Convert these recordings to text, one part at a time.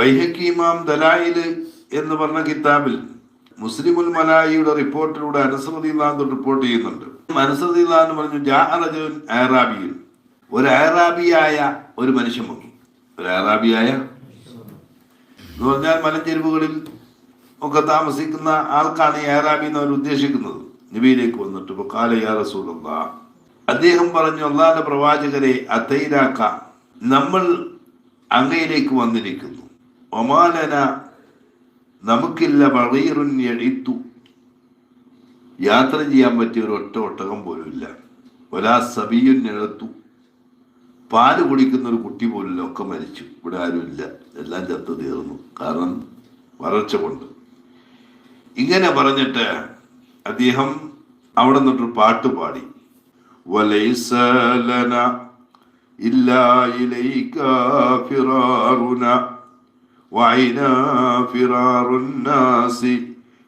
ബൈഹക്കി ഇമാം ദലായിൽ എന്ന് പറഞ്ഞ കിതാബിൽ മുസ്ലിമുൽ മലായിയുടെ റിപ്പോർട്ടിലൂടെ അനുസൃതിലാന്ന് റിപ്പോർട്ട് ചെയ്യുന്നുണ്ട്. അനുസൃതിലാന്ന് പറഞ്ഞു ജാഅറജുൻ ആറാബിയൻ ഒരു ആറാബിയായ ഒരു മനുഷ്യൻ വന്നു ഒരു ആറാബിയായ എന്ന് പറഞ്ഞാൽ മലഞ്ചെരുവുകളിൽ ഒക്കെ താമസിക്കുന്ന ആൾക്കാണ് ഈ ആറാബി എന്ന് അവർ ഉദ്ദേശിക്കുന്നത്. നബിയിലേക്ക് വന്നിട്ട് ഇപ്പൊ കാലയാ അദ്ദേഹം പറഞ്ഞു അള്ളാന്റെ പ്രവാചകരെ അത്തൈരാക്ക നമ്മൾ അങ്ങയിലേക്ക് വന്നിരിക്കുന്നു. ഒമാനന നമുക്കില്ല വളീറുൻ എഴുത്തു യാത്ര ചെയ്യാൻ പറ്റിയ ഒരു ഒറ്റ ഒട്ടകം പോലും ഇല്ല. ഒലാ സബിയുൻ എഴുത്തു പാൽ കുടിക്കുന്ന ഒരു കുട്ടി പോലും ഒക്കെ മരിച്ചു. ഇവിടെ ആരുമില്ല എല്ലാം ചത്തു തീർന്നു. കാരണം വരൾച്ച കൊണ്ട്. ഇങ്ങനെ പറഞ്ഞിട്ട് അദ്ദേഹം അവിടെ നിന്നിട്ടൊരു പാട്ട് പാടി. "വലൈസ ലനാ ഇല്ലാ ഇലൈക ഫിറാറുന വഅൈനാ الناس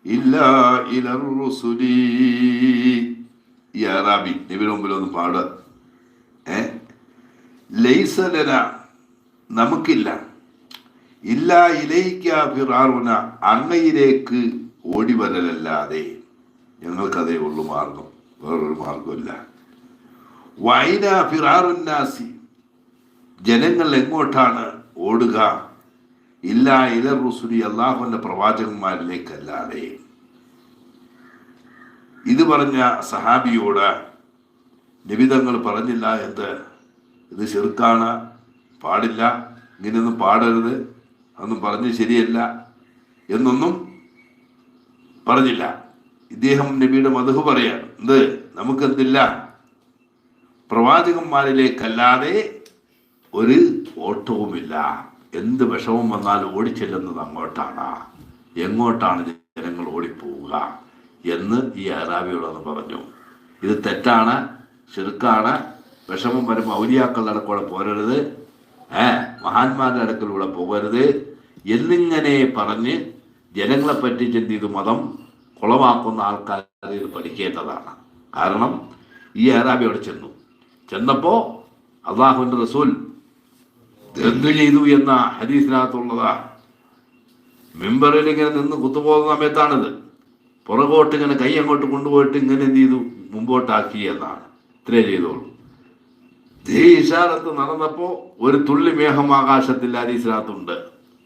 إلا إلى الرسل. يا ربي നബിയുടെ മുമ്പിൽ ഒന്ന് പാടുക ഏ? ലൈസലന നമുക്കില്ല. ഇല്ല ഇലയിക്ക ഫിറാറുന. അങ്ങയിലേക്ക് ഓടി വരലല്ലാതെ ഞങ്ങൾക്കതേ ഉള്ളു മാർഗം. വേറൊരു മാർഗമില്ല. വൈന ഫിറാറുന്നാസി ജനങ്ങൾ എങ്ങോട്ടാണ് ഓടുക? ഇല്ല ഇല റുസുലി അള്ളാഹുവിന്റെ പ്രവാചകന്മാരിലേക്കല്ലാതെ. ഇത് പറഞ്ഞ സഹാബിയോട് നിബിതങ്ങൾ പറഞ്ഞില്ല എന്ത്? ഇത് ചെറുക്കാണ് പാടില്ല ഇങ്ങനെയൊന്നും പാടരുത് അതൊന്നും പറഞ്ഞ് ശരിയല്ല എന്നൊന്നും പറഞ്ഞില്ല. ഇദ്ദേഹം നബിയുടെ മധു പറയാണ് എന്ത്? നമുക്കെന്തില്ല? പ്രവാചകന്മാരിലേക്കല്ലാതെ ഒരു ഓട്ടവുമില്ല. എന്ത് വിഷമം വന്നാലും ഓടിച്ചെല്ലുന്നത് അങ്ങോട്ടാണ്. എങ്ങോട്ടാണ് ജനങ്ങൾ ഓടിപ്പോവുക എന്ന് ഈ അറാബിയോടൊന്ന് പറഞ്ഞു. ഇത് തെറ്റാണ് ചെറുക്കാണ് വിഷമം വരുമ്പോൾ ഔലിയാക്കളുടെ അടുക്കൂടെ പോരരുത്. ഏ മഹാന്മാരുടെ അടുക്കലൂടെ പോകരുത്. എന്നിങ്ങനെ പറഞ്ഞ് ജനങ്ങളെ പറ്റി ചെന്തിയത് മതം കുളമാക്കുന്ന ആൾക്കാർ ഇത് പഠിക്കേണ്ടതാണ്. കാരണം ഈ അറാബി അവിടെ ചെന്നു. ചെന്നപ്പോൾ അള്ളാഹുവിന്റെ റസൂൽ എന്തു ചെയ്തു എന്ന ഹദീസിനകത്തുള്ളതാ. മെമ്പറിൽ ഇങ്ങനെ നിന്ന് കുത്തുപോകുന്ന സമയത്താണിത്. പുറകോട്ട് ഇങ്ങനെ കൈ അങ്ങോട്ട് കൊണ്ടുപോയിട്ട് ഇങ്ങനെ എന്ത് ചെയ്തു? മുമ്പോട്ടാക്കി എന്നാണ്. ഇത്രേ ചെയ്തോളൂ. ഈ ഇഷാരത്ത് ഒരു തുള്ളി മേഘം ആകാശത്തിൽ ഹദീസിനകത്തുണ്ട്.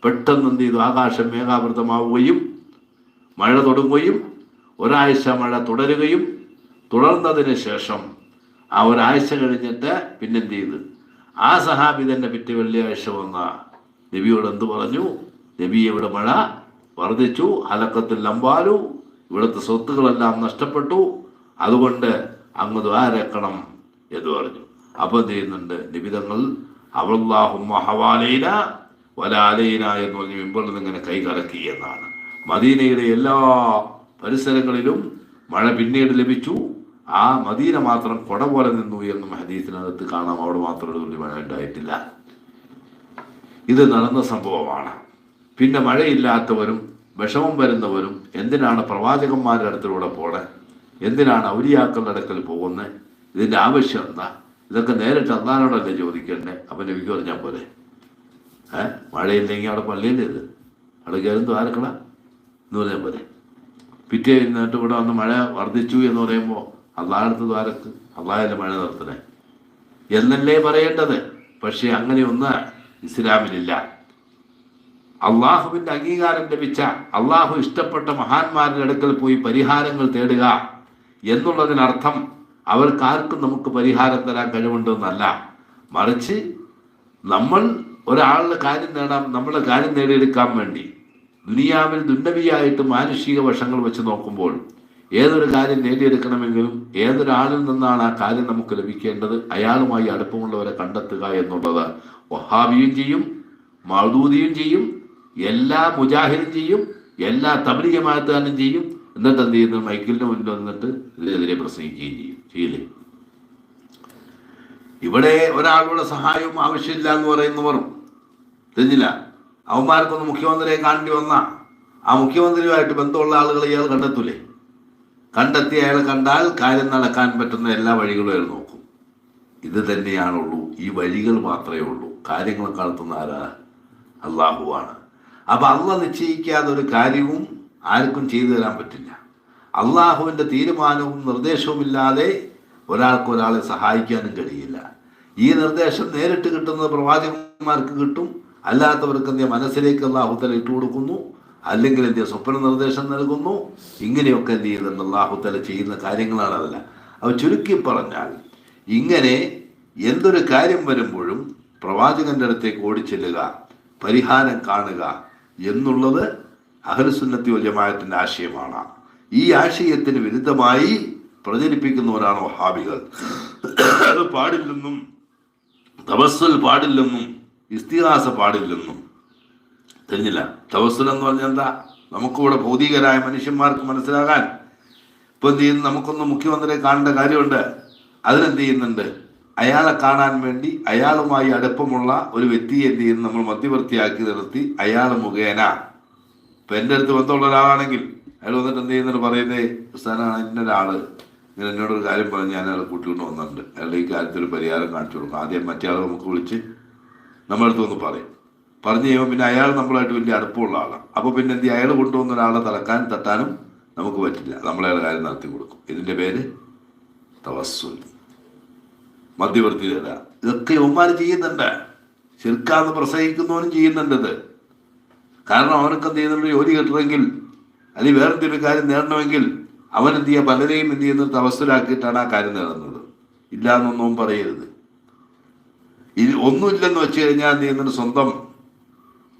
പെട്ടെന്ന് എന്ത് ചെയ്തു? ആകാശം മേഘാവൃതമാവുകയും മഴ തുടങ്ങുകയും ഒരാഴ്ച മഴ തുടരുകയും തുടർന്നതിന് ശേഷം ആ ഒരാഴ്ച കഴിഞ്ഞിട്ട് പിന്നെന്ത് ചെയ്ത്? ആ സഹാബി തന്നെ പിറ്റേ വെള്ളിയാഴ്ച വന്ന നബിയോട് എന്ത് പറഞ്ഞു? നബി ഇവിടെ മഴ വർദ്ധിച്ചു അലക്കത്തിൽ ലംബാലു ഇവിടുത്തെ സ്വത്തുകളെല്ലാം നഷ്ടപ്പെട്ടു അതുകൊണ്ട് അങ്ങ് ദ്വാരക്കണം എന്ന് പറഞ്ഞു. അപ്പൊ എന്ത് ചെയ്യുന്നുണ്ട്? നിബിതങ്ങൾ അവളാഹുമ്മ ഹവാലൈന വലാലൈന എന്ന് പറഞ്ഞ് മുമ്പിൽ ഇങ്ങനെ കൈകലക്കി എന്നാണ്. മദീനയുടെ എല്ലാ പരിസരങ്ങളിലും മഴ പിന്നീട് ലഭിച്ചു. ആ മദീന മാത്രം കൊട പോലെ നിന്നു എന്നും ഹദീസിനകത്ത് കാണാം. അവിടെ മാത്രം ഉണ്ടായിട്ടില്ല. ഇത് നടന്ന സംഭവമാണ്. പിന്നെ മഴയില്ലാത്തവരും വിഷമം വരുന്നവരും എന്തിനാണ് പ്രവാചകന്മാരുടെ അടുത്തിലൂടെ പോണേ? എന്തിനാണ് ഔലിയാക്കളുടെ അടുക്കൽ പോകുന്നത് ഇതിന്റെ ആവശ്യം എന്താ? ഇതൊക്കെ നേരിട്ട് അന്നാനോടല്ലേ ചോദിക്കണ്ടേ? അപ്പം നബിക്ക് പറഞ്ഞാൽ പോലെ ഏ? മഴയില്ലെങ്കിൽ അവിടെ പള്ളിയല്ലേ ഇത്? അവിടെ കയറും ദ്വാരക്കള എന്ന് പറഞ്ഞാൽ പോലെ പിറ്റേ ഇന്നിട്ട് ഇവിടെ വന്ന് മഴ വർദ്ധിച്ചു എന്ന് പറയുമ്പോൾ അള്ളാഹടുത്ത് ദ്വാരക്ക് അള്ളാഹിന്റെ മഴ നിർത്തണേ. എന്നല്ലേ പറയേണ്ടത്? പക്ഷെ അങ്ങനെയൊന്ന് ഇസ്ലാമിലില്ല. അള്ളാഹുവിന്റെ അംഗീകാരം ലഭിച്ച അള്ളാഹു ഇഷ്ടപ്പെട്ട മഹാന്മാരുടെ അടുക്കൽ പോയി പരിഹാരങ്ങൾ തേടുക എന്നുള്ളതിനർത്ഥം അവർക്കാർക്കും നമുക്ക് പരിഹാരം തരാൻ കഴിവുണ്ടെന്നല്ല. മറിച്ച് നമ്മൾ ഒരാളുടെ കാര്യം നേടാം നമ്മുടെ കാര്യം നേടിയെടുക്കാൻ വേണ്ടി. ദുനിയാവിൽ ദുന്നവിയായിട്ട് മാനുഷിക വശങ്ങൾ വെച്ച് നോക്കുമ്പോൾ ഏതൊരു കാര്യം നേടിയെടുക്കണമെങ്കിലും ഏതൊരാളിൽ നിന്നാണ് ആ കാര്യം നമുക്ക് ലഭിക്കേണ്ടത്? അയാളുമായി അടുപ്പമുള്ളവരെ കണ്ടെത്തുക എന്നുള്ളത് വഹാബിയും ചെയ്യും മൗദൂദിയും ചെയ്യും എല്ലാ മുജാഹിദും ചെയ്യും എല്ലാ തബലിജമാത്താനും ചെയ്യും. എന്നിട്ട് എന്ത് ചെയ്യുന്നു? മൈക്കിളിന് മുന്നിൽ വന്നിട്ട് ഇതിനെതിരെ പ്രസംഗിക്കുകയും ചെയ്യും. ചെയ്യില്ലേ? ഇവിടെ ഒരാളുടെ സഹായവും ആവശ്യമില്ല എന്ന് പറയുന്നവർ തെഞ്ഞില്ല അവന്മാർക്കൊന്ന് മുഖ്യമന്ത്രിയെ കാണേണ്ടി വന്ന. ആ മുഖ്യമന്ത്രിയുമായിട്ട് ബന്ധമുള്ള ആളുകളെ ഇയാൾ കണ്ടെത്തൂലേ? കണ്ടെത്തി അയാൾ കണ്ടാൽ കാര്യം നടക്കാൻ പറ്റുന്ന എല്ലാ വഴികളും അയാൾ നോക്കും. ഇത് തന്നെയാണുള്ളൂ. ഈ വഴികൾ മാത്രമേ ഉള്ളൂ. കാര്യങ്ങൾ നടത്തുന്ന ആരാ? അള്ളാഹുവാണ്. അപ്പൊ അള്ള നിശ്ചയിക്കാതെ ഒരു കാര്യവും ആർക്കും ചെയ്തു തരാൻ പറ്റില്ല. അള്ളാഹുവിന്റെ തീരുമാനവും നിർദ്ദേശവും ഇല്ലാതെ ഒരാൾക്ക് ഒരാളെ സഹായിക്കാനും കഴിയില്ല. ഈ നിർദ്ദേശം നേരിട്ട് കിട്ടുന്നത് പ്രവാചകന്മാർക്ക് കിട്ടും. അല്ലാത്തവർക്ക് എന്ത് മനസ്സിലേക്ക് അള്ളാഹുത്തല ഇട്ട് കൊടുക്കുന്നു അല്ലെങ്കിൽ എന്ത് സ്വപ്ന നിർദ്ദേശം നൽകുന്നു. ഇങ്ങനെയൊക്കെ എന്ത് ചെയ്യുന്നുണ്ട് അള്ളാഹുത്തല ചെയ്യുന്ന കാര്യങ്ങളാണ് അതല്ല. അവ ചുരുക്കി പറഞ്ഞാൽ ഇങ്ങനെ എന്തൊരു കാര്യം വരുമ്പോഴും പ്രവാചകന്റെ അടുത്തേക്ക് ഓടിച്ചെല്ലുക പരിഹാരം കാണുക എന്നുള്ളത് അഹൽസുന്നത്തി ജമാഅത്തിന്റെ ആശയമാണ്. ഈ ആശയത്തിന് വിരുദ്ധമായി പ്രചരിപ്പിക്കുന്നവരാണ് വഹാബികൾ. അത് പാടില്ലെന്നും തപസ്സൽ പാടില്ലെന്നും ഇസ്തിഹാസ പാടില്ലെന്നും தெரிഞ്ഞില്ല തവസ്സുൽ എന്ന് പറഞ്ഞാൽ എന്താ? നമുക്കിവിടെ ഭൗതികരായ മനുഷ്യന്മാർക്ക് മനസ്സിലാകാൻ. ഇപ്പൊ എന്ത് ചെയ്യുന്നു? നമുക്കൊന്ന് മുഖ്യമന്ത്രിയെ കാണേണ്ട കാര്യമുണ്ട്. അതിനെന്ത് ചെയ്യുന്നുണ്ട്? അയാളെ കാണാൻ വേണ്ടി അയാളുമായി അടുപ്പമുള്ള ഒരു വ്യക്തിയെ എന്ത് ചെയ്യുന്നു? നമ്മൾ മധ്യവർത്തിയാക്കി നിർത്തി അയാൾ മുഖേന. ഇപ്പൊ എന്റെ അടുത്ത് ബന്ധമുള്ള ഒരാളാണെങ്കിൽ അയാൾ വന്നിട്ട് എന്ത് ചെയ്യുന്നുണ്ട് പറയുന്നേ ഉസ്താനാണ് ഇന്നൊരാൾ ഇങ്ങനെ എന്നോടൊരു കാര്യം പറഞ്ഞ് ഞാൻ അയാളെ കൂട്ടിക്കൊണ്ട് വന്നിട്ടുണ്ട്. അയാളുടെ ഈ കാര്യത്തിൽ പരിഹാരം കാണിച്ചു കൊടുക്കും. ആദ്യം മറ്റേ ആളെ നമുക്ക് വിളിച്ച് നമ്മളടുത്ത് വന്ന് പറയും. പറഞ്ഞു കഴിയുമ്പോൾ പിന്നെ അയാൾ നമ്മളായിട്ട് വലിയ അടുപ്പമുള്ള ആളാണ് അപ്പോൾ പിന്നെ എന്ത്? അയാൾ കൊണ്ടുവന്ന ഒരാളെ തളക്കാനും തട്ടാനും നമുക്ക് പറ്റില്ല. നമ്മളയാളുടെ കാര്യം നടത്തി കൊടുക്കും. ഇതിന്റെ പേര് തവസ്സുൽ. മധ്യവർത്തിയുടെ ഇതൊക്കെ യവന്മാർ ചെയ്യുന്നുണ്ട്. ശിർക്കാന്ന് പ്രസംഗിക്കുന്നവനും ഇത്. കാരണം അവനൊക്കെ എന്ത് ചെയ്യുന്നുണ്ട്? ജോലി കിട്ടണമെങ്കിൽ അല്ലെങ്കിൽ വേറെന്തെങ്കിലും കാര്യം നേടണമെങ്കിൽ അവൻ എന്ത് ചെയ്യുക? പലരെയും എന്ത് ചെയ്യുന്നത്? തവസ്സലാക്കിയിട്ടാണ് ആ കാര്യം നേടുന്നത്. ഇല്ല എന്നൊന്നും പറയരുത്. ഇത് ഒന്നുമില്ലെന്ന് വെച്ച് കഴിഞ്ഞാൽ എന്ത് ചെയ്യുന്നുണ്ട്? സ്വന്തം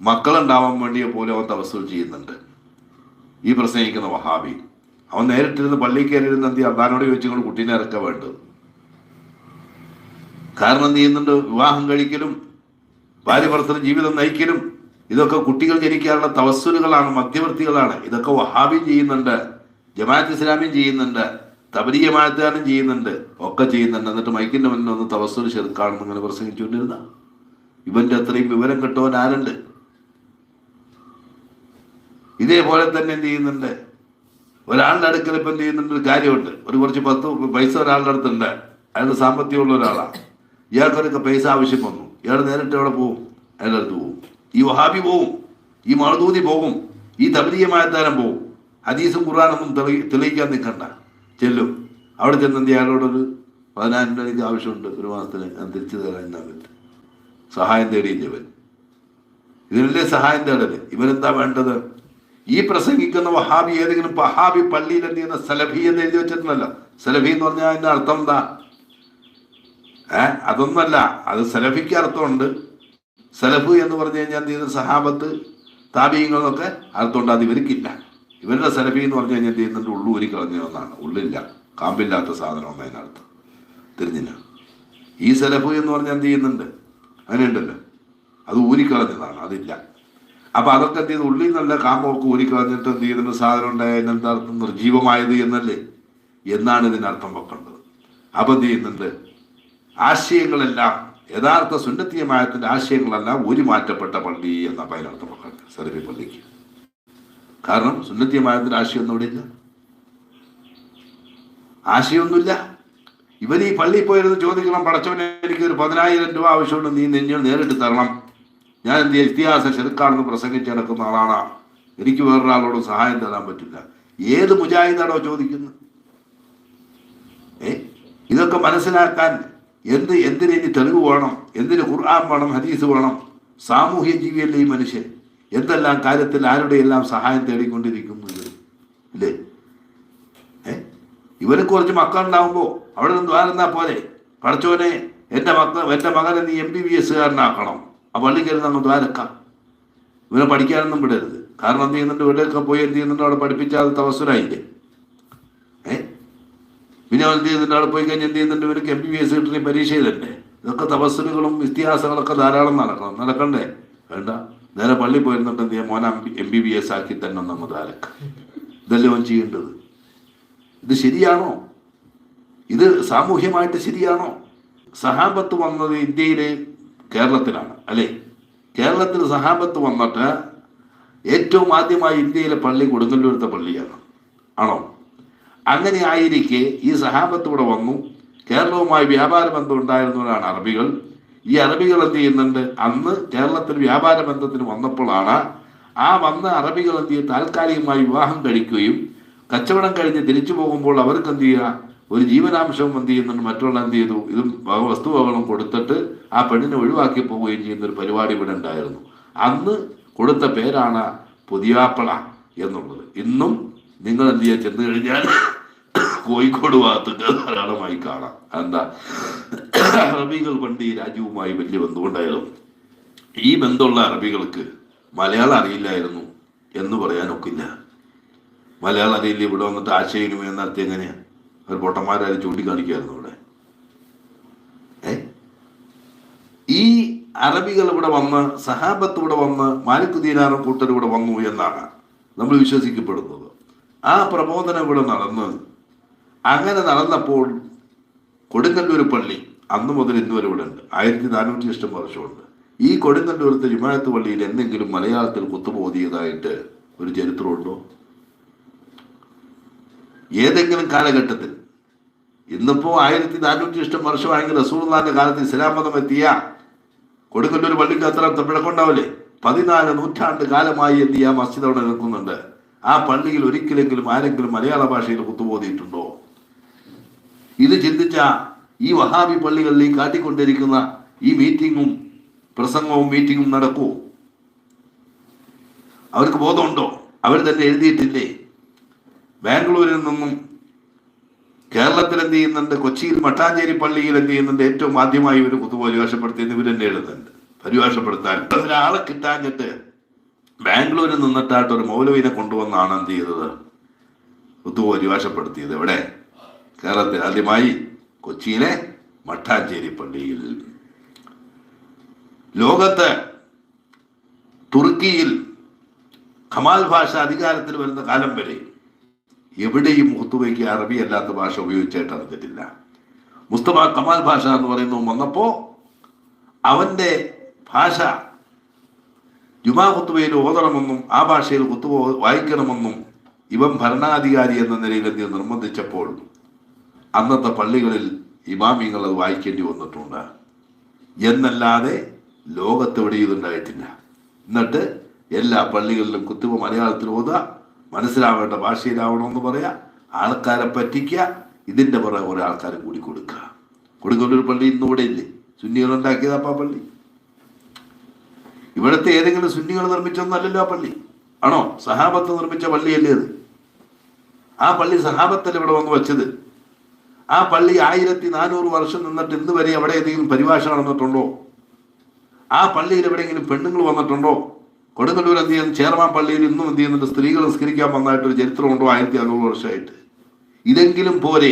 മക്കളുണ്ടാവാൻ വേണ്ടി പോലും അവൻ തപസ്സുകൾ ചെയ്യുന്നുണ്ട്. ഈ പ്രസംഗിക്കുന്ന വഹാബി അവൻ നേരിട്ടിരുന്ന് പള്ളിയിൽ കയറിയിരുന്ന് എന്ത് അള്ളഹാനോട് ചോദിച്ചുകൊണ്ട് കുട്ടീനെ ഇറക്കാൻ വേണ്ടത് കാരണം എന്ത് ചെയ്യുന്നുണ്ട്? വിവാഹം കഴിക്കലും ഭാര്യ ഭർത്തൃ ജീവിതം നയിക്കലും ഇതൊക്കെ കുട്ടികൾ ജനിക്കാനുള്ള തവസ്സുലുകളാണ് മധ്യവർത്തികളാണ്. ഇതൊക്കെ വഹാബി ചെയ്യുന്നുണ്ട് ജമാഅത്ത് ഇസ്ലാമിയും ചെയ്യുന്നുണ്ട് തബരി ജമാഅത്തുകാരനും ചെയ്യുന്നുണ്ട് ഒക്കെ ചെയ്യുന്നുണ്ട്. എന്നിട്ട് മൈക്കിന്റെ മുന്നിൽ ഒന്ന് തവസ്സുൽ ചെറുക്കാണെന്ന് ഇങ്ങനെ പ്രസംഗിച്ചുകൊണ്ടിരുന്ന. ഇവന്റെ അത്രയും വിവരം കിട്ടുവാൻ ആരുണ്ട്? ഇതേപോലെ തന്നെ എന്ത് ചെയ്യുന്നുണ്ട്? ഒരാളുടെ അടുക്കൽ ഇപ്പം എന്ത് ചെയ്യുന്നുണ്ട്? ഒരു കാര്യമുണ്ട്. ഒരു കുറച്ച് പത്ത് പൈസ ഒരാളുടെ അടുത്തുണ്ട്. അയാൾ സാമ്പത്തികമുള്ള ഒരാളാണ് ഇയാൾക്കൊരൊക്കെ പൈസ ആവശ്യം വന്നു. ഇയാൾ നേരിട്ട് എവിടെ പോവും? അയാളുടെ അടുത്ത് പോവും. ഈ വഹാബി പോവും. ഈ മളദൂതി പോകും. ഈ തബരീയമായത്താരം പോവും. ഹദീസും ഖുറാനൊന്നും തെളി തെളിയിക്കാൻ നിൽക്കണ്ട. ചെല്ലും. അവിടെ ചെന്ന് എന്ത് അയാളോടൊരു പതിനായിരം രൂപ എനിക്ക് ആവശ്യമുണ്ട്. ഒരു മാസത്തിന് ഞാൻ തിരിച്ചു തരാൻ എന്നാ പറ്റും സഹായം തേടിയില്ല ഇവൻ. ഇതിനല്ലേ സഹായം തേടൽ? ഇവനെന്താ വേണ്ടത്? ഈ പ്രസംഗിക്കുന്ന വഹാബി ഏതെങ്കിലും വഹാബി പള്ളിയിൽ എന്ത് ചെയ്യുന്ന? സലഫി എന്ന് എഴുതി വെച്ചിട്ടുണ്ടല്ലോ. സലഫി എന്ന് പറഞ്ഞാൽ അതിന്റെ അർത്ഥം എന്താ? ഏ അതൊന്നല്ല. അത് സലഫിക്ക് അർത്ഥമുണ്ട്. സലഫു എന്ന് പറഞ്ഞു കഴിഞ്ഞാൽ എന്ത് ചെയ്യുന്ന? സഹാബത്ത് താപീയങ്ങളൊക്കെ അർത്ഥമുണ്ട്. അത് ഇവർക്കില്ല. ഇവരുടെ സലഫി എന്ന് പറഞ്ഞു കഴിഞ്ഞാൽ എന്ത് ചെയ്യുന്നുണ്ട്? ഉള്ളൂരി കളഞ്ഞ ഒന്നാണ്. ഉള്ളില്ല. കാമ്പില്ലാത്ത സാധനം എന്നതിനർത്ഥം തിരിഞ്ഞില്ല. ഈ സലഫു എന്ന് പറഞ്ഞാൽ എന്ത് ചെയ്യുന്നുണ്ട്? അങ്ങനെയുണ്ടല്ലോ. അത് ഊരിക്കളഞ്ഞതാണ്. അതില്ല. അപ്പൊ അതൊക്കെ എന്ത് ചെയ്ത്? ഉള്ളിൽ നല്ല കാമ്പൊക്കെ ഊരിക്കളഞ്ഞിട്ട് എന്ത് ചെയ്യുന്ന സാധനം ഉണ്ടായതിന് എന്താ നിർജീവമായത് എന്നല്ലേ? എന്നാണ് ഇതിനർത്ഥം വെക്കേണ്ടത്. അപ്പൊ എന്ത് ചെയ്യുന്നുണ്ട്? ആശയങ്ങളെല്ലാം യഥാർത്ഥ സുന്നത്തീയമായത്തിന്റെ ആശയങ്ങളെല്ലാം ഒരു മാറ്റപ്പെട്ട പള്ളി എന്ന അതിനർത്ഥം വെക്കേണ്ടത്. സെറബി പള്ളിക്ക്. കാരണം സുന്നത്തീയമായത്തിന്റെ ആശയം ഒന്നും ഇവിടെ ഇല്ല ആശയമൊന്നുമില്ല. ഇവൻ ഈ പള്ളിയിൽ പോയിരുന്ന് ചോദിക്കണം പടച്ചവനെ എനിക്ക് ഒരു പതിനായിരം രൂപ ആവശ്യമുണ്ട് നീ നെഞ്ഞ് നേരിട്ട് തരണം. ഞാൻ എന്ത്? ഇതിഹാസ ചെറുക്കാണെന്ന് പ്രസംഗിച്ച് നടക്കുന്ന ആളാണ്. എനിക്ക് വേറൊരാളോട് സഹായം തരാൻ പറ്റില്ല. ഏത് മുജാഹിദാണോ ചോദിക്കുന്നത്? ഏ? ഇതൊക്കെ മനസ്സിലാക്കാൻ എന്ത് എന്തിന് ഇനി തെളിവ് വേണം? എന്തിന് ഖുർആൻ വേണം? ഹദീസ് വേണം? സാമൂഹ്യ ജീവിയല്ലേ ഈ മനുഷ്യൻ? എന്തെല്ലാം കാര്യത്തിൽ ആരുടെ എല്ലാം സഹായം തേടിക്കൊണ്ടിരിക്കുന്നു ഇവർ അല്ലേ ഏ? ഇവന് കുറച്ച് മക്കളുണ്ടാവുമ്പോൾ അവിടെ നിന്ന് വേറെന്നാ പോലെ പഠിച്ചോനെ എന്റെ മക്കൾ എന്റെ മകനെ നീ എം ബി ബി എസ്സുകാരനാക്കണം ആ പള്ളിക്കരുന്ന് അങ്ങ് ദ്വാരക്കാം. ഇവനെ പഠിക്കാനൊന്നും വിടരുത്. കാരണം എന്ത് ചെയ്യുന്നുണ്ട്? ഇവിടെയൊക്കെ പോയി എന്ത് ചെയ്യുന്നുണ്ട്? അവിടെ പഠിപ്പിച്ചാൽ തവസരായില്ലേ ഏ? പിന്നെ അവൻ എന്ത് ചെയ്യുന്നുണ്ട്? അവിടെ പോയി കഴിഞ്ഞ് എന്ത് ചെയ്യുന്നുണ്ട്? ഇവർക്ക് എം ബി ബി എസ് കിട്ടുന്ന പരീക്ഷ ഇതൊക്കെ തപസ്സുകളും ഇതിഹാസങ്ങളൊക്കെ ധാരാളം നടക്കണം. നടക്കണ്ടേ? വേണ്ട. നേരെ പള്ളി പോയിരുന്നിട്ട് എന്ത് ചെയ്യാം? മോനെ എം ബി ബി എസ് ആക്കി തന്നെ നമ്മൾ ധാരക്ക ഇതല്ലേ അവൻ ചെയ്യേണ്ടത്? ഇത് ശരിയാണോ? ഇത് സാമൂഹ്യമായിട്ട് ശരിയാണോ? സഹാബത്ത് വന്നത് ഇന്ത്യയിലെ കേരളത്തിലാണ് അല്ലേ? കേരളത്തിൽ സഹാബത്ത് വന്നിട്ട് ഏറ്റവും ആദ്യമായി ഇന്ത്യയിലെ പള്ളി കൊടുങ്ങല്ലൂരത്തെ പള്ളിയാണ്. ആണോ? അങ്ങനെ ആയിരിക്കെ ഈ സഹാബത്ത് ഇവിടെ വന്നു. കേരളവുമായി വ്യാപാര ബന്ധം ഉണ്ടായിരുന്നവരാണ് അറബികൾ. ഈ അറബികൾ എന്ത് ചെയ്യുന്നുണ്ട്? അന്ന് കേരളത്തിൽ വ്യാപാര ബന്ധത്തിന് വന്നപ്പോഴാണ് ആ വന്ന അറബികൾ എന്ത് ചെയ്യും താൽക്കാലികമായി വിവാഹം കഴിക്കുകയും കച്ചവടം കഴിഞ്ഞ് തിരിച്ചു പോകുമ്പോൾ അവർക്ക് എന്ത് ചെയ്യുക? ഒരു ജീവനാംശം എന്ത് ചെയ്യുന്നുണ്ട് മറ്റുള്ള എന്ത് ചെയ്തു? ഇതും വസ്തുവകളും കൊടുത്തിട്ട് ആ പെണ്ണിനെ ഒഴിവാക്കി പോവുകയും ചെയ്യുന്ന ഒരു പരിപാടി ഇവിടെ ഉണ്ടായിരുന്നു. അന്ന് കൊടുത്ത പേരാണ് പുതിയാപ്പള എന്നുള്ളത്. ഇന്നും നിങ്ങൾ എന്ത് ചെയ്യാൻ ചെന്ന് കഴിഞ്ഞാൽ കോഴിക്കോട് ഭാഗത്തൊക്കെ ധാരാളമായി കാണാം. എന്താ അറബികൾ പണ്ട് ഈ രാജ്യവുമായി വലിയ ബന്ധമുണ്ടായിരുന്നു. ഈ ബന്ധമുള്ള അറബികൾക്ക് മലയാളം അറിയില്ലായിരുന്നു എന്ന് പറയാനൊക്കില്ല. മലയാളം അറിയില്ല. ഇവിടെ വന്നിട്ട് ആശയവിനിമയം നടത്തി എങ്ങനെയാ? ഒരു പൊട്ടന്മാരായി ചൂണ്ടിക്കാണിക്കുമായിരുന്നു അവിടെ. ഏ? ഈ അറബികൾ ഇവിടെ വന്ന് സഹാബത്ത് ഇവിടെ വന്ന് മാലിക് കൂട്ടർ ഇവിടെ വന്നു എന്നാണ് നമ്മൾ വിശ്വസിക്കപ്പെടുന്നത്. ആ പ്രബോധനം ഇവിടെ നടന്ന് അങ്ങനെ നടന്നപ്പോൾ കൊടുങ്ങല്ലൂർ പള്ളി അന്ന് മുതൽ ഇന്ന് വരെ ഇവിടെ ഉണ്ട്. ആയിരത്തി നാനൂറ്റി ഇഷ്ടം വർഷമുണ്ട്. ഈ കൊടുങ്ങല്ലൂരത്തെ ജുമായത്ത് പള്ളിയിൽ എന്തെങ്കിലും മലയാളത്തിൽ കുത്തുപോതിയതായിട്ട് ഒരു ചരിത്രമുണ്ടോ? ഏതെങ്കിലും കാലഘട്ടത്തിൽ ഇന്നിപ്പോ ആയിരത്തി നാനൂറ്റി ഇഷ്ടം വർഷമായെങ്കിൽ റസൂർദാന്റെ കാലത്ത് ഇസ്ലാം മതം എത്തിയ കൊടുക്കല്ലൂർ പള്ളിക്ക് അത്ര പിഴക്കുണ്ടാവില്ലേ പതിനാല് നൂറ്റാണ്ട് കാലമായി എന്ത് ചെയ്യാ? മസ്ജിദ് അവിടെ നിൽക്കുന്നുണ്ട്. ആ പള്ളിയിൽ ഒരിക്കലെങ്കിലും ആരെങ്കിലും മലയാള ഭാഷയിൽ കുത്തുപോതിയിട്ടുണ്ടോ ഇത് ചിന്തിച്ച ഈ വഹാബി പള്ളികളിൽ ഈ കാട്ടിക്കൊണ്ടിരിക്കുന്ന ഈ മീറ്റിങ്ങും പ്രസംഗവും മീറ്റിങ്ങും നടക്കൂ. അവർക്ക് ബോധമുണ്ടോ? അവർ തന്നെ എഴുതിയിട്ടില്ലേ? ബാംഗ്ലൂരിൽ നിന്നും കേരളത്തിൽ എന്ത് ചെയ്യുന്നുണ്ട്? കൊച്ചിയിൽ മട്ടാഞ്ചേരി പള്ളിയിൽ എന്ത് ചെയ്യുന്നുണ്ട്? ഏറ്റവും ആദ്യമായി ഇവർ കുത്തുപരിഭാഷപ്പെടുത്തിയെന്ന് ഇവർ തന്നെ എഴുതുന്നുണ്ട്. പരിഭാഷപ്പെടുത്താൻ. ഒരാളെ കിട്ടാഞ്ഞിട്ട് ബാംഗ്ലൂരിൽ നിന്നിട്ടായിട്ട് ഒരു മൗലവിനെ കൊണ്ടുവന്നാണ് എന്ത് ചെയ്തത്? കുത്തുപരിഭാഷപ്പെടുത്തിയത് എവിടെ? കേരളത്തിൽ ആദ്യമായി കൊച്ചിയിലെ മട്ടാഞ്ചേരി പള്ളിയിൽ. ലോകത്ത് തുർക്കിയിൽ ഖമാൽ ഭാഷ അധികാരത്തിൽ വരുന്ന കാലം വരെ എവിടെയും മുഹത്തുവയ്ക്ക് അറബി അല്ലാത്ത ഭാഷ ഉപയോഗിച്ചായിട്ട് അറിഞ്ഞിട്ടില്ല. മുസ്തഫ കമാൽ ഭാഷ എന്ന് പറയുന്നു വന്നപ്പോൾ അവന്റെ ഭാഷ ജുമാ കുത്തുവയിൽ ഓതണമെന്നും ആ ഭാഷയിൽ കുത്തുവ വായിക്കണമെന്നും ഇവൻ ഭരണാധികാരി എന്ന നിലയിൽ എന്ത് നിർബന്ധിച്ചപ്പോൾ അന്നത്തെ പള്ളികളിൽ ഇമാമിങ്ങൾ അത് വായിക്കേണ്ടി വന്നിട്ടുണ്ട്. എന്നല്ലാതെ ലോകത്തെവിടെയും ഇതുണ്ടായിട്ടില്ല. എന്നിട്ട് എല്ലാ പള്ളികളിലും കുത്തുവ മലയാളത്തിൽ ഓതുക മനസ്സിലാവേണ്ട ഭാഷയിലാവണമെന്ന് പറയാ ആൾക്കാരെ പറ്റിക്കുക ഇതിന്റെ പുറകെ കുറെ ആൾക്കാരെ കൂടി കൊടുക്കുക. കൊടുക്കൊണ്ടൊരു പള്ളി ഇന്നിവിടെ ഇല്ലേ? സുന്നികൾ ഉണ്ടാക്കിയതാപ്പാ പള്ളി. ഇവിടുത്തെ ഏതെങ്കിലും സുന്നികൾ നിർമ്മിച്ചൊന്നല്ലല്ലോ ആ പള്ളി. ആണോ? സഹാബത്ത് നിർമ്മിച്ച പള്ളിയല്ലേ അത്? ആ പള്ളി സഹാബത്തല്ല ഇവിടെ വന്ന് വെച്ചത്. ആ പള്ളി ആയിരത്തി നാനൂറ് വർഷം നിന്നിട്ട് ഇന്ന് വരെ അവിടെ ഏതെങ്കിലും പരിഭാഷ നടന്നിട്ടുണ്ടോ? ആ പള്ളിയിൽ എവിടെയെങ്കിലും പെണ്ണുങ്ങൾ വന്നിട്ടുണ്ടോ? കൊടുങ്ങല്ലൂർ എന്ത് ചെയ്യുന്നു ചേർമാൻ പള്ളിയിൽ ഇന്നും എന്ത് ചെയ്യുന്നുണ്ട്? സ്ത്രീകൾ നിസ്കരിക്കാൻ വന്നതായിട്ട് ഒരു ചരിത്രമുണ്ടോ ആയിരത്തി അറുന്നൂറ് വർഷമായിട്ട്. ഇതെങ്കിലും പോരെ.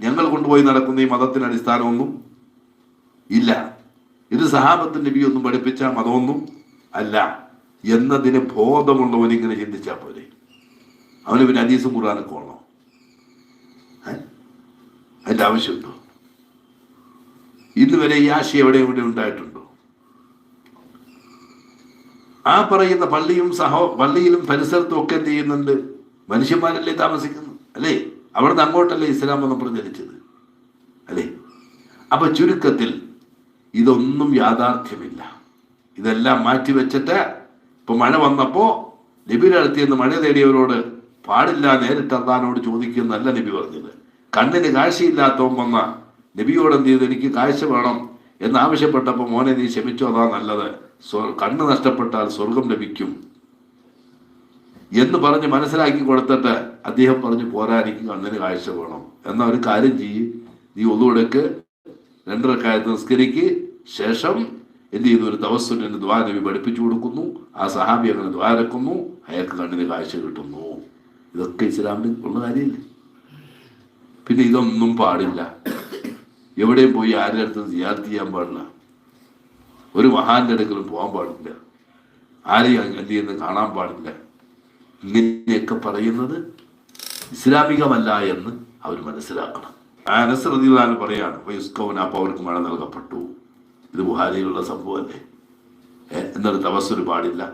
ഞങ്ങൾ കൊണ്ടുപോയി നടക്കുന്ന ഈ മതത്തിന് അടിസ്ഥാനമൊന്നും ഇല്ല. ഇത് സഹാബത്തിന്റെ നബി ഒന്നും പഠിപ്പിച്ച മതമൊന്നും അല്ല. എന്നതിന് ബോധമുള്ളവൻ ഇങ്ങനെ ചിന്തിച്ചാൽ പോരെ. അവന് പിന്നെ അനീസും ഖുറാനൊക്കെ ഉള്ളോ അതിന്റെ ആവശ്യമുണ്ടോ? ഇന്ന് വരെ ഈ ആശയം എവിടെ എവിടെ ഉണ്ടായിട്ടുണ്ടോ. ആ പറയുന്ന പള്ളിയും സഹോ പള്ളിയിലും പരിസരത്തും ഒക്കെ എന്ത് ചെയ്യുന്നുണ്ട്? മനുഷ്യന്മാരല്ലേ താമസിക്കുന്നു അല്ലേ? അവിടുന്ന് അങ്ങോട്ടല്ലേ ഇസ്ലാം വന്ന് പ്രചരിച്ചത് അല്ലേ? അപ്പൊ ചുരുക്കത്തിൽ ഇതൊന്നും യാഥാർത്ഥ്യമില്ല. ഇതെല്ലാം മാറ്റി വെച്ചിട്ട് ഇപ്പൊ മഴ വന്നപ്പോ നിന്ന് മഴ തേടിയവരോട് പാടില്ല നേരിട്ട് അള്ളഹാനോട് ചോദിക്കുന്നല്ല നബി പറഞ്ഞത്. കണ്ണിന് കാഴ്ചയില്ലാത്തവൻ വന്ന നബിയോട് എന്ത് ചെയ്തു? എനിക്ക് കാഴ്ച വേണം എന്ന് ആവശ്യപ്പെട്ടപ്പോൾ മോനെ നീ ക്ഷമിച്ചോ അതാ നല്ലത്. കണ്ണ് നഷ്ടപ്പെട്ടാൽ സ്വർഗം ലഭിക്കും എന്ന് പറഞ്ഞ് മനസ്സിലാക്കി കൊടുത്തിട്ട് അദ്ദേഹം പറഞ്ഞു പോരാ എനിക്ക് കണ്ണിന് കാഴ്ച വേണം. എന്നാ ഒരു കാര്യം ചെയ്യ്. നീ ഒന്നുകൂടെക്ക് രണ്ടരക്കാലത്ത് നിസ്കരിക്ക്. ശേഷം എന്ത് ചെയ്തു ഒരു ദിവസം ദ്വാ നബി പഠിപ്പിച്ചു കൊടുക്കുന്നു. ആ സഹാബി അങ്ങനെ ദ്വാരക്കുന്നു അയാൾക്ക് കണ്ണിന് കാഴ്ച കിട്ടുന്നു. ഇതൊക്കെ ഇസ്ലാമിന് ഉള്ള കാര്യമില്ലേ? പിന്നെ ഇതൊന്നും പാടില്ല. എവിടെയും പോയി ആരുടെ അടുത്തും ചെയ്യാൻ പാടില്ല. ഒരു മഹാന്റെ അടുക്കൽ പോകാൻ പാടില്ല. ആരെയും എന്ന് കാണാൻ പാടില്ല. ഇങ്ങനെയൊക്കെ പറയുന്നത് ഇസ്ലാമികമല്ല എന്ന് അവർ മനസ്സിലാക്കണം. അനസ്രതിലാണ് പറയാണ് വയുസ്കവൻ അപ്പോൾ അവർക്ക് മഴ നൽകപ്പെട്ടു. ഇത് ബുഹാരിയിലുള്ള സംഭവമല്ലേ? എന്നൊരു തപസ്സൊരു പാടില്ല.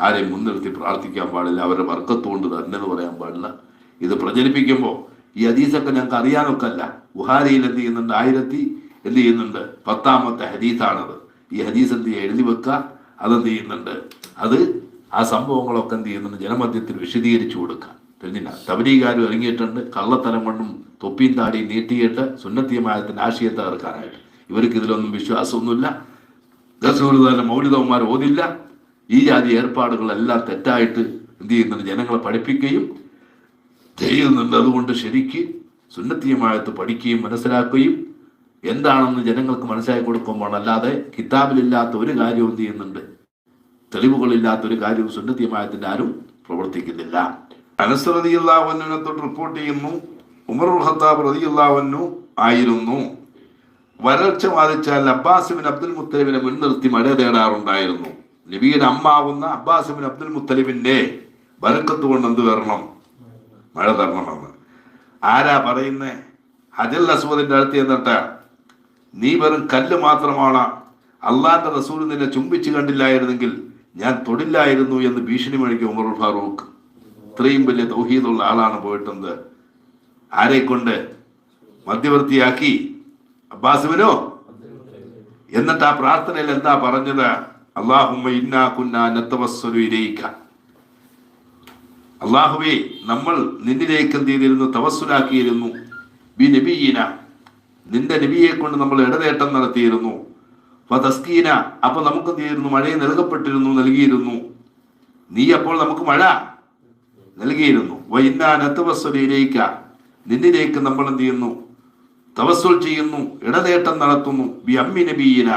ആരെയും മുൻനിർത്തി പ്രാർത്ഥിക്കാൻ പാടില്ല. അവരുടെ വർക്കത്തുകൊണ്ട് തന്നെ എന്ന് പറയാൻ പാടില്ല. ഇത് പ്രചരിപ്പിക്കുമ്പോൾ ഈ ഹദീസൊക്കെ ഞങ്ങൾക്ക് അറിയാനൊക്കെ അല്ല ബുഹാരിയിൽ എന്ത് ചെയ്യുന്നുണ്ട്? ആയിരത്തി എന്ത് ചെയ്യുന്നുണ്ട്? പത്താമത്തെ ഹദീസാണത്. ഈ ഹദീസ് എന്ത് എഴുതി വെക്കുക. അതെന്ത് ചെയ്യുന്നുണ്ട്? അത് ആ സംഭവങ്ങളൊക്കെ എന്ത് ചെയ്യുന്നുണ്ട്? ജനമധ്യത്തിൽ വിശദീകരിച്ചു കൊടുക്കുക. തെളിഞ്ഞില്ല. തബരീകാരും ഇറങ്ങിയിട്ടുണ്ട്. കള്ളത്തരം കൊണ്ടും തൊപ്പിയും താടിയും നീട്ടിയിട്ട് സുന്നത്തിയമായത്തിന്റെ ആശയത്തെ ഇറക്കാനായിട്ട് ഇവർക്ക് ഇതിലൊന്നും വിശ്വാസമൊന്നുമില്ല. റസൂലുള്ളാഹിന്റെ മൗലികവന്മാർ ഓതില്ല. ഈ ജാതി ഏർപ്പാടുകളെല്ലാം തെറ്റായിട്ട് എന്ത് ചെയ്യുന്നുണ്ട്? ജനങ്ങളെ പഠിപ്പിക്കുകയും ചെയ്യുന്നുണ്ട്. അതുകൊണ്ട് ശരിക്ക് സുന്നത്തിയമായത്ത് പഠിക്കുകയും മനസ്സിലാക്കുകയും എന്താണെന്ന് ജനങ്ങൾക്ക് മനസ്സിലാക്കി കൊടുക്കുമ്പോൾ അല്ലാതെ കിതാബിലില്ലാത്ത ഒരു കാര്യവും എന്ത് ചെയ്യുന്നുണ്ട്? തെളിവുകളില്ലാത്ത ഒരു കാര്യവും സുന്നത്തിയമായത്തിന്റെ ആരും പ്രവർത്തിക്കുന്നില്ല. അനസ് റളിയല്ലാഹുവിനെ തൊട്ട് റിപ്പോർട്ട് ചെയ്യുന്നു. ഉമർ ഖത്താബ് റളിയല്ലാഹുവിനു ആയിരുന്നു. വരൾച്ച ബാധിച്ചാൽ അബ്ബാസിബിൻ അബ്ദുൽ മുത്തലിബിനെ മുൻനിർത്തി മഴ തേടാറുണ്ടായിരുന്നു. നബിയുടെ അമ്മാവുന്ന അബ്ബാസിബിൻ അബ്ദുൽ മുത്തലിബിന്റെ വരക്കത്ത് കൊണ്ട് എന്ത് വരണം? മഴ തരണമെന്ന് ആരാ പറയുന്നേ? ഹജൽ അസുഖത്തിന്റെ അടുത്ത് എന്നിട്ട് നീ വെറും കല്ല് മാത്രമാണ് അള്ളാന്റെ റസൂൽ നിന്നെ ചുംബിച്ചു കണ്ടില്ലായിരുന്നെങ്കിൽ ഞാൻ തൊടില്ലായിരുന്നു എന്ന് ഭീഷണി മഴയ്ക്ക് ഉമർ ഫാറൂഖ് ഇത്രയും വലിയ തൗഹീദുള്ള ആളാണ് പോയിട്ടുണ്ട് ആരെ കൊണ്ട് മധ്യവർത്തിയാക്കി? അബ്ബാസുവിനോ എന്നിട്ട് ആ പ്രാർത്ഥനയിൽ എന്താ പറഞ്ഞത്? അള്ളാഹുമ്മ ഇന്നാ കുന്നാ ഇലയിക്ക അള്ളാഹുവേ നമ്മൾ നിന്നിലേക്ക് എന്ത് ചെയ്തിരുന്നു? തവസ്സുലാക്കിയിരുന്നു. ബി നബീന. നിന്റെ നബിയെ കൊണ്ട് നമ്മൾ ഇടനേട്ടം നടത്തിയിരുന്നു. ഫതസ്കീന അപ്പൊ നമുക്ക് ചെയ്തിരുന്നു? മഴയെ നൽകപ്പെട്ടിരുന്നു നൽകിയിരുന്നു. നീ അപ്പോൾ നമുക്ക് മഴ നൽകിയിരുന്നു. വൈന്നാനത്തവസ്വലയിലേക്ക നിന്നിലേക്ക് നമ്മൾ എന്ത് ചെയ്യുന്നു? തവസ്സുൽ ചെയ്യുന്നു ഇടനേട്ടം നടത്തുന്നു. ബി അമ്മി നബീന.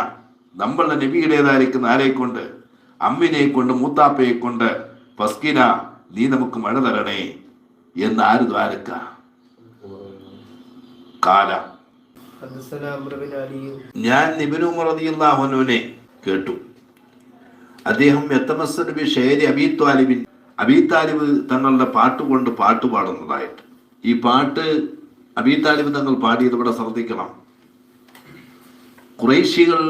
നമ്മളുടെ നബിയുടേതായിരിക്കുന്ന ആരെ കൊണ്ട് അമ്മിനെ കൊണ്ട് മൂത്താപ്പയെ കൊണ്ട് ഫസ്കിന നീ നമുക്ക് മഴ തരണേ. എന്ന് ആര് ദ്വാരക്ക? കാല. ഞാൻ നിബിനു റതിയുള്ളാഹുനുവിനെ കേട്ടു. അദ്ദേഹം എത്തമസ്ബി ഷേരി അബി താലിബിൻ അബി താലിബ് തങ്ങളുടെ പാട്ട് കൊണ്ട് പാട്ട് പാടുന്നതായിട്ട്. ഈ പാട്ട് അബി താലിബ് തങ്ങൾ പാടിയത് ഇവിടെ ശ്രദ്ധിക്കണം. ക്രൈശികൾ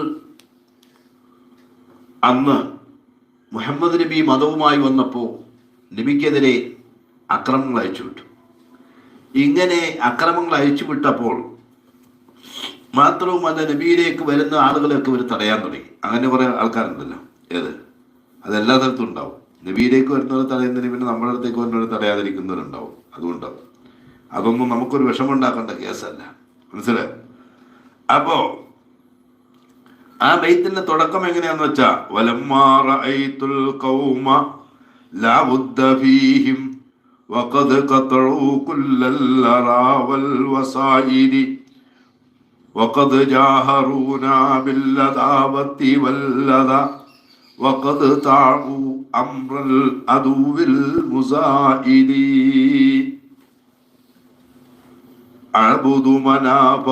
അന്ന് മുഹമ്മദ് നബി മതവുമായി വന്നപ്പോൾ നബിക്കെതിരെ അക്രമങ്ങൾ അയച്ചു വിട്ടു. ഇങ്ങനെ അക്രമങ്ങൾ അയച്ചു വിട്ടപ്പോൾ മാത്രവുമല്ല നബിയിലേക്ക് വരുന്ന ആളുകളെയൊക്കെ ഇവർ തടയാൻ തുടങ്ങി. അങ്ങനെ കുറേ ആൾക്കാരുണ്ടല്ലോ. ഏത്? അതെല്ലാ സ്ഥലത്തും ഉണ്ടാവും. നബിയിലേക്ക് വരുന്നവർ തടയുന്നതിന് പിന്നെ നമ്മുടെ അടുത്തേക്ക് വരുന്നവർ തടയാതിരിക്കുന്നവരുണ്ടാവും. അതുകൊണ്ടാവും അതൊന്നും നമുക്കൊരു വിഷമം ഉണ്ടാക്കേണ്ട കേസല്ല. മനസ്സിലായി? അപ്പോ ആ ബൈത്തിന്റെ തുടക്കം എങ്ങനെയാന്ന് വെച്ചാ വലമ്മാറൈത്തുൽ കൗമ ലാ വഖദ് കുല്ലൽ വസായിരി وقد جاهرونا باللذاوة واللذى وقد طاعوا أمر العدو المزائد أعبد مناف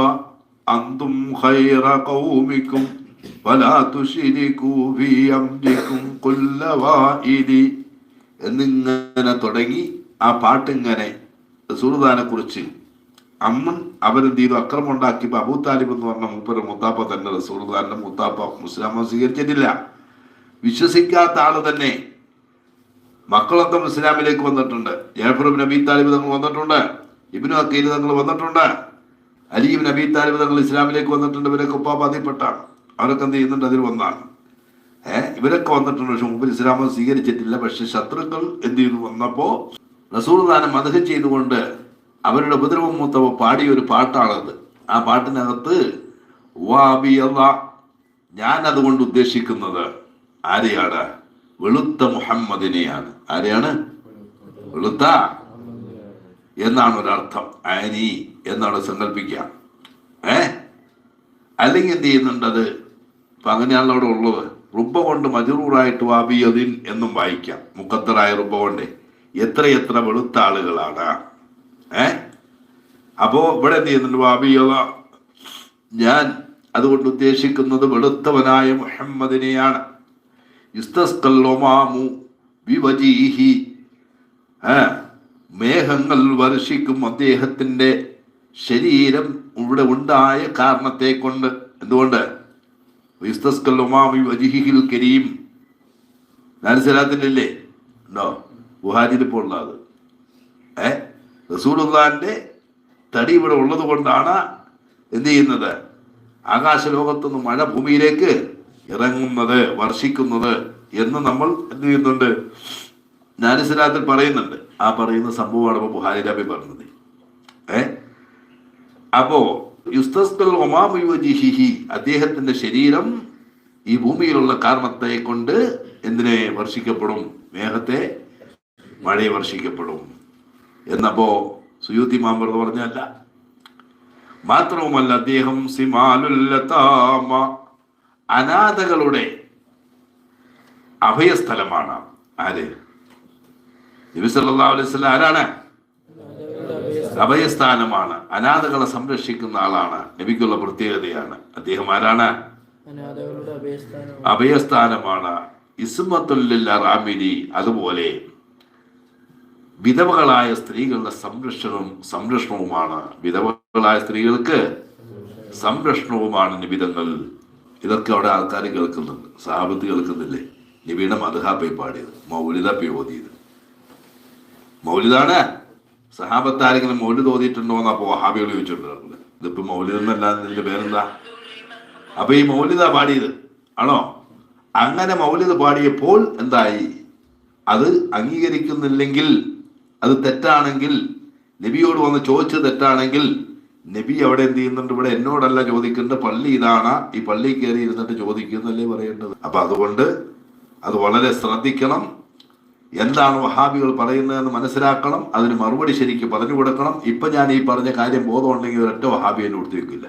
أنتم خير قومكم ولا تشركوا في أمركم كل وائد എന്നിങ്ങനെ തുടങ്ങി ആ പാട്ടിങ്ങനെ സുൽത്താനെ കുറിച്ച് അമ്മൻ അവരെന്ത് ചെയ്തു അക്രമം ഉണ്ടാക്കിയപ്പോൾ അബൂ താലിബ് എന്ന് പറഞ്ഞ മൂപ്പര് മുത്താപ്പ തന്നെ റസൂർദാന്റെ മുത്താപ്പ മുസ്ലാമ സ്വീകരിച്ചിട്ടില്ല. വിശ്വസിക്കാത്ത ആൾ തന്നെ മക്കളൊക്കെ ഇസ്ലാമിലേക്ക് വന്നിട്ടുണ്ട്. ജാഫർ നബി താലിബ് തങ്ങൾ വന്നിട്ടുണ്ട്. ഇബിനു അക്കീൽ തങ്ങൾ വന്നിട്ടുണ്ട്. അലീബ് നബി താലിബ് തങ്ങൾ ഇസ്ലാമിലേക്ക് വന്നിട്ടുണ്ട്. ഇവരൊക്കെ ഉപ്പാ ബാധ്യപ്പെട്ടാണ് അവരൊക്കെ എന്ത് ചെയ്യുന്നുണ്ട്? അതിൽ വന്നാണ്. ഏഹ് ഇവരൊക്കെ വന്നിട്ടുണ്ട്. പക്ഷെ മുമ്പ് ഇസ്ലാമം സ്വീകരിച്ചിട്ടില്ല. പക്ഷെ ശത്രുക്കൾ എന്ത് ചെയ്തു? വന്നപ്പോ റസൂർ ദാനം മതഹം ചെയ്തുകൊണ്ട് അവരുടെ ഉപദ്രവം മൂത്തവ പാടിയ ഒരു പാട്ടാണത്. ആ പാട്ടിനകത്ത് ഞാൻ അതുകൊണ്ട് ഉദ്ദേശിക്കുന്നത് ആരെയാണ്? വെളുത്ത മുഹമ്മദിനെയാണ്. ആരെയാണ്? വെളുത്ത എന്നാണ് ഒരർത്ഥം ആനി എന്നാണ് സങ്കല്പിക്കുക. ഏ? അല്ലെങ്കിൽ എന്ത് ചെയ്യുന്നുണ്ട് അത്? അപ്പൊ അങ്ങനെയാണല്ലോ അവിടെ ഉള്ളത്. റുബ കൊണ്ട് മജറൂറായിട്ട് വാബിയതിൻ എന്നും വായിക്കാം. മുക്കത്തറായ റുബ കൊണ്ട്. എത്ര എത്ര വെളുത്ത ആളുകളാണ്. ഏ? അപ്പോ ഇവിടെ എന്ത് ചെയ്യുന്നുണ്ട് വാബിയത ഞാൻ അതുകൊണ്ട് ഉദ്ദേശിക്കുന്നത് വെളുത്തവനായ മുഹമ്മദിനെയാണ്. മേഘങ്ങൾ വർഷിക്കും അദ്ദേഹത്തിന്റെ ശരീരം ഇവിടെ ഉണ്ടായ കാരണത്തെ കൊണ്ട്. എന്തുകൊണ്ട്? വജിഹിൽ കരീം. നാലിസലാത്തിന്റെ ഉണ്ടോ? ഇപ്പോൾ ഉള്ളത് ഏ? റസൂലുള്ളാന്റെ തടി ഇവിടെ ഉള്ളത് കൊണ്ടാണ് എന്ത് ചെയ്യുന്നത്? ആകാശലോകത്തുനിന്ന് മഴ ഭൂമിയിലേക്ക് ഇറങ്ങുന്നത് വർഷിക്കുന്നത് എന്ന് നമ്മൾ എന്ത് ചെയ്യുന്നുണ്ട്? ജ്ഞാനസിലാത്തിൽ പറയുന്നുണ്ട്. ആ പറയുന്ന സംഭവമാണ് ഇപ്പൊ ബുഹാരി നബി പറഞ്ഞത്. ഏ? അപ്പോ യുസ്തസ്കൽ അദ്ദേഹത്തിന്റെ ശരീരം ഈ ഭൂമിയിലുള്ള കാരണത്തെ കൊണ്ട് എന്തിനെ വർഷിക്കപ്പെടും? മേഘത്തെ മഴയെ വർഷിക്കപ്പെടും. എന്നപ്പോ സുയൂത്തി മാമ്പർ പറഞ്ഞല്ല മാത്രവുമല്ല അദ്ദേഹം സിമാലുല്ലതാമ അനാഥകളുടെ അഭയസ്ഥലമാണ്. ആര്? നബി അലൈഹി വസല്ലം ആരാണ്? അഭയസ്ഥാനമാണ്. അനാഥകളെ സംരക്ഷിക്കുന്ന ആളാണ്. നബിക്കുള്ള പ്രത്യേകതയാണ്. അദ്ദേഹം ആരാണ്? അഭയസ്ഥാനമാണ്. ഇസ്മത്തുല്ലില്ല റാമിനി അതുപോലെ വിധവകളായ സ്ത്രീകളുടെ സംരക്ഷണവും സംരക്ഷണവുമാണ്. വിധവകളായ സ്ത്രീകൾക്ക് സംരക്ഷണവുമാണ് നിബിധങ്ങൾ. ഇതൊക്കെ അവിടെ ആൾക്കാർ കേൾക്കുന്നുണ്ട്. സഹാബത്ത് കേൾക്കുന്നില്ലേ? നിബിയുടെ മധുഹാപ്പை പാടിയത് മൗലിത പി മൗലിതാണ് സഹാബത്ത് ആരെങ്കിലും മൗലി ഓതിയിട്ടുണ്ടോ എന്ന് അപ്പോൾ വഹാബികൾ ചോദിച്ചിട്ടുണ്ട് ഇതിപ്പോ മൗലിദ് എന്നല്ലാതെ ഇതിന്റെ പേരെന്താ? അപ്പൊ ഈ മൗലിത പാടിയത് ആണോ? അങ്ങനെ മൗലിദ് പാടിയപ്പോൾ എന്തായി? അത് അംഗീകരിക്കുന്നില്ലെങ്കിൽ അത് തെറ്റാണെങ്കിൽ നബിയോട് വന്ന് ചോദിച്ചത് തെറ്റാണെങ്കിൽ നബി അവിടെ എന്ത് ചെയ്യുന്നുണ്ട്? ഇവിടെ എന്നോടല്ല ചോദിക്കേണ്ടത് പള്ളി ഇതാണ് ഈ പള്ളി കയറി ഇരുന്നിട്ട് ചോദിക്കുന്നല്ലേ പറയേണ്ടത്. അപ്പൊ അതുകൊണ്ട് അത് വളരെ ശ്രദ്ധിക്കണം. എന്താണ് വഹാബികൾ പറയുന്നതെന്ന് മനസ്സിലാക്കണം. അതിന് മറുപടി ശരിക്കും പറഞ്ഞു കൊടുക്കണം. ഇപ്പൊ ഞാൻ ഈ പറഞ്ഞ കാര്യം ബോധമുണ്ടെങ്കിൽ ഒരൊറ്റ വഹാബി എന്നെ കൊടുത്തു വെക്കില്ല